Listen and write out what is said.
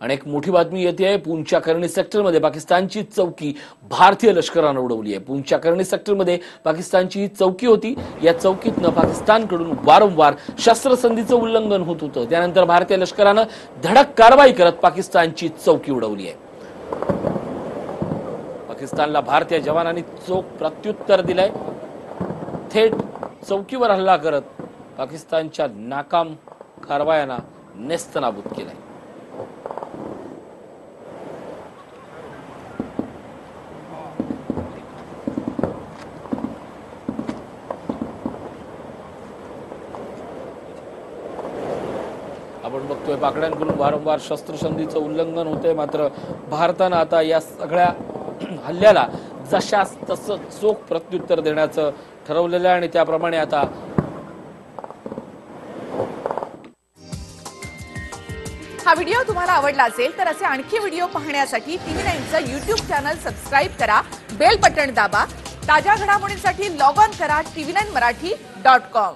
आणि एक मोठी बातमी येते आहे पुंच्या करणी सेक्टरमध्ये पाकिस्तानची चौकी भारतीय लष्करानं उडवली आहे. पूंचच्या करणी सेक्टरमध्ये पाकिस्तानची ही चौकी होती. या चौकीतनं पाकिस्तानकडून वारंवार शस्त्रसंधीचं उल्लंघन होत होतं. त्यानंतर भारतीय लष्करानं धडक कारवाई करत पाकिस्तानची चौकी उडवली आहे. पाकिस्तानला भारतीय जवानांनी चोख प्रत्युत्तर दिलंय. थेट चौकीवर हल्ला करत पाकिस्तानच्या नाकाम कारवायांना नेस्तनाबूत केलाय. आपण बघतोय पाकड्यांकडून वारंवार शस्त्रसंधीचं उल्लंघन होतंय. मात्र भारतानं आता या सगळ्या हल्ल्याला जशास तसं चोख प्रत्युत्तर देण्याचं ठरवलेलं आहे आणि त्याप्रमाणे आता हा व्हिडिओ तुम्हाला आवडला असेल तर असे आणखी व्हिडिओ पाहण्यासाठी टीव्ही नाईनचं युट्यूब चॅनल सबस्क्राईब करा बेल बटन दाबा ताज्या घडामोडींसाठी लॉग ऑन करा TV nine Marathi dot com.